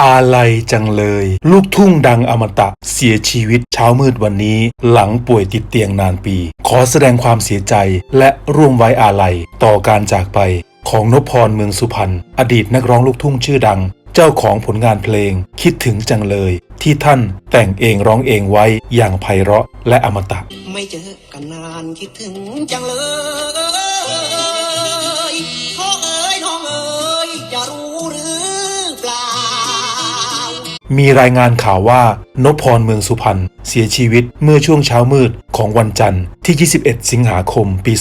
อาลัยจังเลย ลูกทุ่งดังอมตะ เสียชีวิตเช้ามืดวันนี้ หลังป่วยติดเตียงนานปี ขอแสดงความเสียใจ และร่วมไว้อาลัย ต่อการจากไป ของนพพรเมืองสุพรรณอดีตนักร้องลูกทุ่งชื่อดัง เจ้าของผลงานเพลง คิดถึงจังเลย ที่ท่านแต่งเองร้องเองไว้อย่างไพเราะและอมตะ ไม่เจอกันนานคิดถึงจังเลย มีรายงานข่าวว่านพพรเมืองสุพรรณเสียชีวิตเมื่อช่วงเช้ามืดของวันจันทร์ที่ 21 สิงหาคม ปี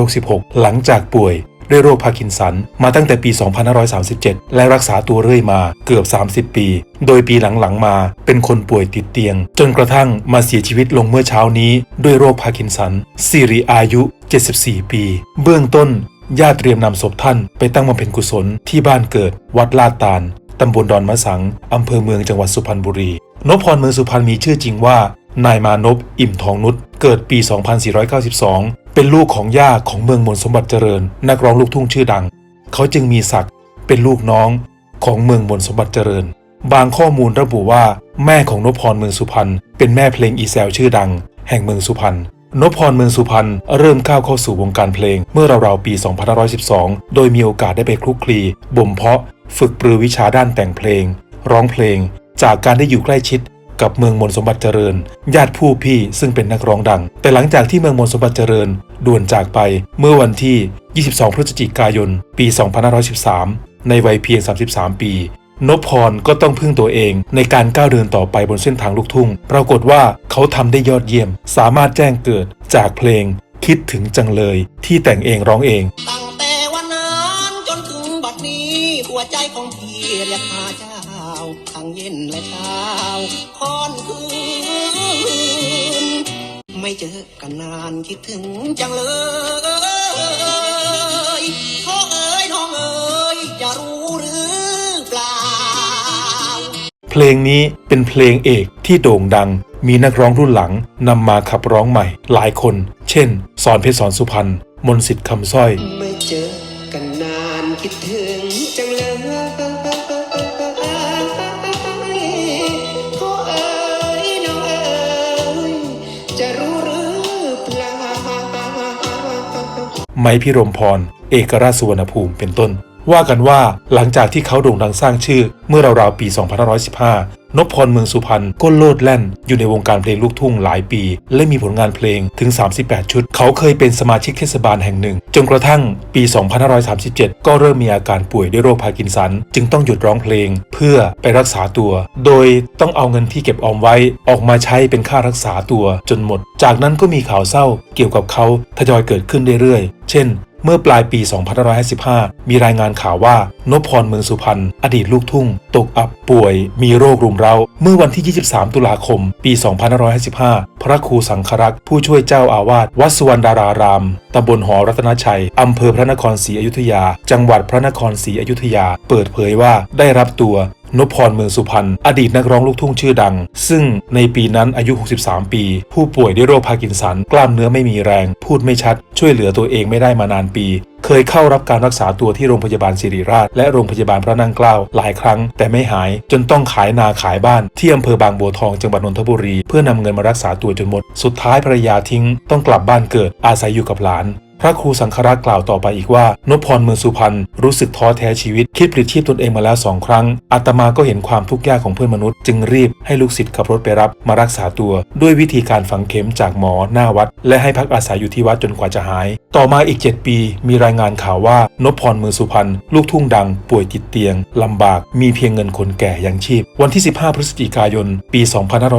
2566 หลังจากป่วยด้วยโรคพาร์กินสันมาตั้งแต่ปี 2537 และรักษาตัวเรื่อยมาเกือบ 30 ปี โดยปีหลังๆ มาเป็นคนป่วยติดเตียง จนกระทั่งมาเสียชีวิตลงเมื่อเช้านี้ด้วยโรคพาร์กินสันสิริอายุ 74 ปี เบื้องต้นญาติเตรียมนำศพท่านไปตั้งบำเพ็ญกุศลที่บ้านเกิด วัดลาดตาล ตำบลดอนมะสัง อำเภอเมืองจังหวัดสุพรรณบุรี นพพรเมืองสุพรรณมีชื่อจริงว่า นายมานพอิ่มทองนุช เกิดปี 2492 เป็นลูกของย่าของเมืองมนสมบัติเจริญ นักร้องลูกทุ่งชื่อดัง เขาจึงมีศักดิ์เป็นลูกน้องของเมืองมนสมบัติเจริญ บางข้อมูลระบุว่าแม่ของนพพรเมืองสุพรรณเป็นแม่เพลงอีแซวชื่อดัง แห่งเมืองสุพรรณนพพรเมืองสุพรรณเริ่มก้าวเข้าสู่วงการเพลงเมื่อราวๆปี 2512 โดยมีโอกาสได้ไปคลุกคลีบ่มเพาะ ฝึกปรือวิชาด้านแต่งเพลง ร้องเพลง จากการได้อยู่ใกล้ชิดกับเมืองมนสมบัติเจริญ ญาติผู้พี่ซึ่งเป็นนักร้องดัง แต่หลังจากที่เมืองมนสมบัติเจริญด่วนจากไปเมื่อวันที่ 22 พฤศจิกายน ปี 2513 ในวัยเพียง 33 ปีนพพรก็ต้องพึ่งตัวเองในการก้าวเดินต่อไปบนเส้นทางลูกทุ่ง ปรากฏว่าเขาทำได้ยอดเยี่ยม สามารถแจ้งเกิดจากเพลง คิดถึงจังเลยที่แต่งเองร้องเองตั้งแต่ ใจของพี่เรียกหาเจ้าทั้งเย็นและเช้าคอนคืน ไม่เจอกันนานคิดถึงจังเลยพ่อเอ๋ยน้องเอ๋ยจะรู้หรือเปล่า เพลงนี้เป็นเพลงเอกที่โด่งดังมีนักร้องรุ่นหลังนำมาขับร้องใหม่ หลายคน เช่น สอนเพชรสอนสุพรรณมนสิทธิ์คำสร้อยไม่เจอ ไม้พิรมพร เอกราชสุวรรณภูมิเป็นต้น ว่ากันว่าหลังจากที่เขาโด่งดังสร้างชื่อเมื่อราวๆปี 2515 นพพรเมืองสุพรรณก็โลดแล่น อยู่ในวงการเพลงลูกทุ่งหลายปี และมีผลงานเพลงถึง 38 ชุด เขาเคยเป็นสมาชิกเทศบาลแห่งหนึ่ง จนกระทั่งปี 2537 ก็เริ่มมีอาการป่วยด้วยโรคพาร์กินสัน จึงต้องหยุดร้องเพลง เพื่อไปรักษาตัว โดยต้องเอาเงินที่เก็บออมไว้ออกมาใช้เป็นค่ารักษาตัวจนหมด จากนั้นก็มีข่าวเศร้าเกี่ยวกับเขาทยอยเกิดขึ้นเรื่อยๆ เช่น เมื่อปลายปี 2555 มีรายงานข่าวว่านพพรเมืองสุพรรณอดีตลูกทุ่ง ตกอับป่วย มีโรครุมเร้า เมื่อวันที่ 23 ตุลาคม ปี 2555 พระครูสังครักษ์ผู้ช่วยเจ้าอาวาสวัดสุวรรณดารารามตำบลหอรัตนชัย อำเภอพระนครศรีอยุธยา จังหวัดพระนครศรีอยุธยา เปิดเผยว่าได้รับตัว นพพรเมืองสุพรรณอดีตนักร้องลูกทุ่งชื่อดัง ซึ่งในปีนั้นอายุ 63 ปี ผู้ป่วยด้วยโรคพาร์กินสัน กล้ามเนื้อไม่มีแรง พูดไม่ชัด ช่วยเหลือตัวเองไม่ได้มานานปี เคยเข้ารับการรักษาตัวที่โรงพยาบาลศิริราช และโรงพยาบาลพระนั่งเกล้าหลายครั้ง แต่ไม่หายจนต้องขายนาขายบ้าน ที่อำเภอบางบัวทองจังหวัดนนทบุรี เพื่อนำเงินมารักษาตัวจนหมด สุดท้ายภรรยาทิ้ง ต้องกลับบ้านเกิดอาศัยอยู่กับหลาน พระครูสังฆรักษ์กล่าวต่อไปอีกว่านพพรเมืองสุพรรณรู้สึกท้อแท้ชีวิต คิดปลิดชีพตนเองมาแล้วสองครั้งอาตมาก็เห็นความทุกข์ยากของเพื่อนมนุษย์ จึงรีบให้ลูกศิษย์ขับรถไปรับมารักษาตัว ด้วยวิธีการฝังเข็มจากหมอหน้าวัด และให้พักอาศัยอยู่ที่วัดจนกว่าจะหาย ต่อมาอีก 7 ปี มีรายงานข่าวว่านพพรเมืองสุพรรณลูกทุ่งดัง ป่วยติดเตียง ลำบาก มีเพียงเงินคนแก่ยังชีพ วันที่ 15 พฤศจิกายน ปี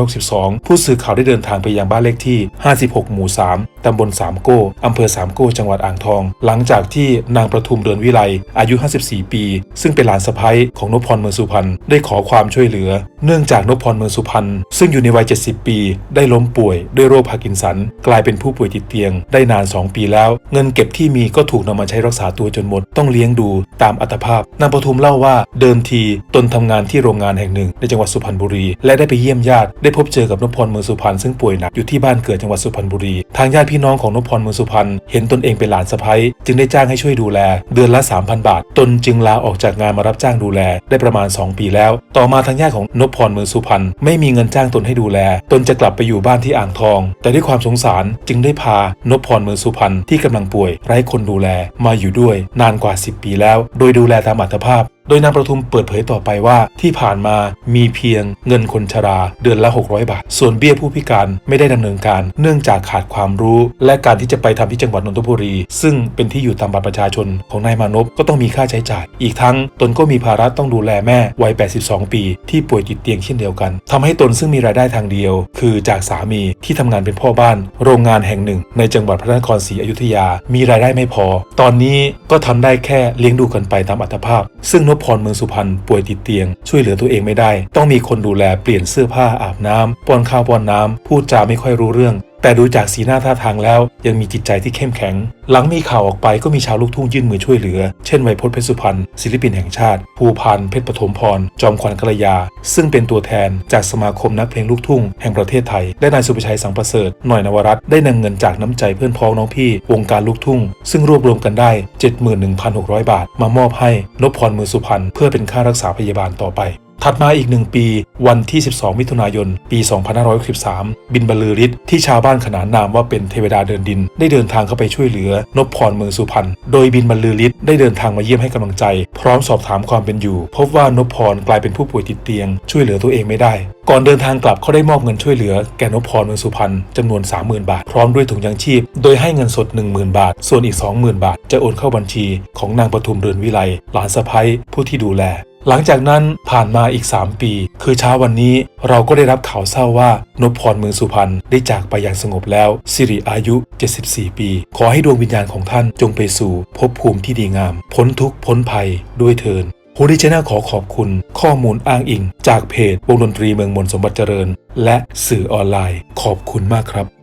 2562 ผู้สื่อข่าวได้เดินทางไปยังบ้านเลขที่ 56 หมู่ 3 ตำบลสามโก้อำเภอสามโก้ จังหวัดอ่างทอง หลังจากที่นางประทุมเดือนวิไลอายุ 54 ปี ซึ่งเป็นหลานสะใภ้ของนพพรเมืองสุพรรณได้ขอความช่วยเหลือ เนื่องจากนพพรเมืองสุพรรณซึ่งอยู่ในวัย 70 ปี ได้ล้มป่วยด้วยโรคพาร์กินสัน กลายเป็นผู้ป่วยติดเตียง ได้นาน 2 ปีแล้วเงินเก็บที่มีก็ถูกนำมาใช้รักษาตัวจนหมด ต้องเลี้ยงดูตามอัตภาพ นางปทุมเล่าว่าเดิมทีตนทำงานที่โรงงานแห่งหนึ่ง ในจังหวัดสุพรรณบุรี และได้ไปเยี่ยมญาติ ได้พบเจอกับนพพรเมืองสุพรรณซึ่งป่วยหนักอยู่ที่บ้านเกิดจังหวัดสุพรรณบุรี ทางญาติพี่น้องของนพพรเมืองสุพรรณเห็นตนเองเป็นหลานสะใภ้จึงได้จ้างให้ช่วยดูแล เดือนละ 3,000 บาท ตนจึงลาออกจากงานมารับจ้างดูแล ได้ประมาณ 2 ปีแล้ว ต่อมาทางญาติของนพพรเมืองสุพรรณไม่มีเงินจ้างตนให้ดูแล ตนจะกลับไปอยู่บ้านที่อ่างทอง แต่ด้วยความสงสารจึงได้พานพพรเมืองสุพรรณที่กำลังป่วย ไร้คนดูแลมาอยู่ด้วยนานกว่า 10 ปีแล้ว โดยดูแลตามอัตภาพโดยนางประทุมเปิดเผยต่อไปว่าที่ผ่านมามีเพียงเงินคนชราเดือนละ 600 บาท ส่วนเบี้ยผู้พิการไม่ได้ดำเนินการ เนื่องจากขาดความรู้ และการที่จะไปทำที่จังหวัดนนทบุรี ซึ่งเป็นที่อยู่ตามบัตรประชาชนของนายมานพก็ต้องมีค่าใช้จ่าย อีกทั้งตนก็มีภาระต้องดูแลแม่วัย 82 ปี ที่ป่วยติดเตียงเช่นเดียวกันทำให้ตนซึ่งมีรายได้ทางเดียว คือจากสามีที่ทำงานเป็นพ่อบ้าน โรงงานแห่งหนึ่ง ในจังหวัดพระนครศรีอยุธยา มีรายได้ไม่พอ ตอนนี้ก็ทำได้แค่เลี้ยงดูกันไปตามอัตภาพ ซึ่งนพพรเมืองสุพรรณป่วยติดเตียง ช่วยเหลือตัวเองไม่ได้ ต้องมีคนดูแลเปลี่ยนเสื้อผ้าอาบน้ำป้อนข้าวป้อนน้ำพูดจาไม่ค่อยรู้เรื่อง แต่ดูจากสีหน้าท่าทางแล้ว ยังมีจิตใจที่เข้มแข็ง หลังมีข่าวออกไปก็มีชาวลูกทุ่งยื่นมือช่วยเหลือ เช่นไวยพจน์เพชรสุพรรณศิลปินแห่งชาติ ภูพันธ์เพชรปฐมพร จอมขวัญกัลยา ซึ่งเป็นตัวแทนจากสมาคมนักเพลงลูกทุ่งแห่งประเทศไทย และนายสุภชัยสังประเสริฐหน่อยนวรัตน์ได้นำเงินจากน้ำใจเพื่อนพ้องน้องพี่ วงการลูกทุ่ง ซึ่งรวบรวมกันได้ 71,600 บาท มามอบให้นพพรมือสุพรรณเพื่อเป็นค่ารักษาพยาบาลต่อไป ถัดมาอีกหนึ่งปี วันที่ 12 มิถุนายน ปี 2563 บินบรรลือฤทธิ์ที่ชาวบ้านขนานนามว่าเป็นเทวดาเดินดิน ได้เดินทางเข้าไปช่วยเหลือนพพรเมืองสุพรรณ โดยบินบรรลือฤทธิ์ได้เดินทางมาเยี่ยมให้กำลังใจ พร้อมสอบถามความเป็นอยู่ พบว่านพพรกลายเป็นผู้ป่วยติดเตียง ช่วยเหลือตัวเองไม่ได้ ก่อนเดินทางกลับเขาได้มอบเงินช่วยเหลือแก่นพพรเมืองสุพรรณจำนวน 30,000 บาท พร้อมด้วยถุงยังชีพ โดยให้เงินสด 10,000 บาท ส่วนอีก 20,000 บาท จะโอนเข้าบัญชีของนางปทุมเรือนวิไลหลานสะพ้ยผู้ที่ดูแล หลังจากนั้นผ่านมาอีก 3 ปี คือเช้าวันนี้เราก็ได้รับข่าวเศร้าว่านพพรเมืองสุพรรณได้จากไปอย่างสงบแล้ว สิริอายุ 74 ปี ขอให้ดวงวิญญาณของท่านจงไปสู่ภพภูมิที่ดีงาม พ้นทุกข์พ้นภัยด้วยเทินโฮดิชนลขอขอบคุณ ข้อมูลอ้างอิง จากเพจวงดนตรีเมืองมนสมบัติเจริญ และสื่อออนไลน์ ขอบคุณมากครับ